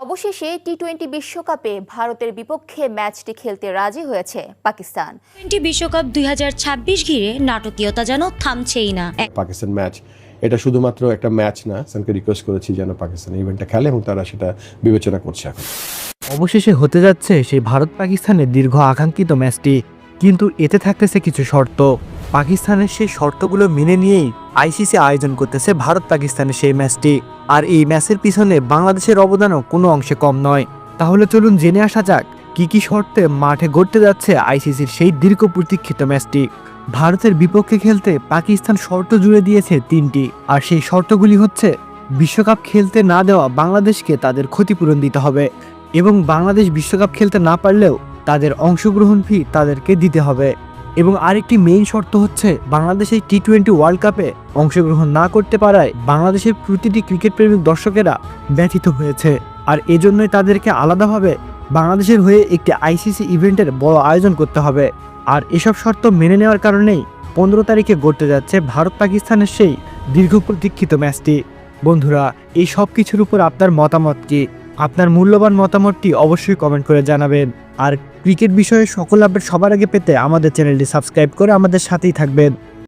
অবশেষে T twenty বিশ্বকাপে ভারতের বিপক্ষে ম্যাচটি খেলতে রাজি হয়েছে পাকিস্তান। টোয়েন্টি বিশ্বকাপ দুই হাজার ছাব্বিশ ঘিরে নাটকীয়তা যেন থামছেই না। এক পাকিস্তান ম্যাচ এটা শুধুমাত্র একটা ম্যাচ না সানকে রিকোয়েস্ট করেছি যেন পাকিস্তান ইভেন্টটা খেলে এবং তারা সেটা বিবেচনা করছে এখন। অবশেষে হতে যাচ্ছে সেই ভারত পাকিস্তানের দীর্ঘ আকাঙ্ক্ষিত ম্যাচটি কিন্তু এতে থাকতেছে কিছু শর্ত। পাকিস্তানের সেই শর্তগুলো মেনে নিয়েই আইসিসি আয়োজন করতেছে ভারত পাকিস্তানের সেই ম্যাচটি। আর এই ম্যাচের পিছনে বাংলাদেশের অবদানও কোনো অংশে কম নয়। তাহলে চলুন জেনে আসা যাক, কি কি শর্তে মাঠে গড়তে যাচ্ছে আইসিসির সেই দীর্ঘ প্রতীক্ষিত ম্যাচটি। ভারতের বিপক্ষে খেলতে পাকিস্তান শর্ত জুড়ে দিয়েছে তিনটি, আর সেই শর্তগুলি হচ্ছে, বিশ্বকাপ খেলতে না দেওয়া বাংলাদেশকে তাদের ক্ষতিপূরণ দিতে হবে এবং বাংলাদেশ বিশ্বকাপ খেলতে না পারলেও তাদের অংশগ্রহণ ফি তাদেরকে দিতে হবে। এবং আরেকটি মেইন শর্ত হচ্ছে বাংলাদেশের টি টোয়েন্টি ওয়ার্ল্ড কাপে অংশগ্রহণ না করতে পারায় বাংলাদেশের প্রতিটি ক্রিকেট প্রেমিক দর্শকেরা ব্যথিত হয়েছে। আর এজন্যই তাদেরকে আলাদাভাবে বাংলাদেশের হয়ে একটি আইসিসি ইভেন্টের বড় আয়োজন করতে হবে। আর এসব শর্ত মেনে নেওয়ার কারণেই পনেরো তারিখে গড়তে যাচ্ছে ভারত পাকিস্তানের সেই দীর্ঘ প্রতীক্ষিত ম্যাচটি। বন্ধুরা, এই সব কিছুর উপর আপনার মতামত কি? আপনার মূল্যবান মতামতটি অবশ্যই কমেন্ট করে জানাবেন। আর ক্রিকেট বিষয়ে সকল আপডেট সবার আগে পেতে আমাদের চ্যানেলটি সাবস্ক্রাইব করে আমাদের সাথেই থাকবেন।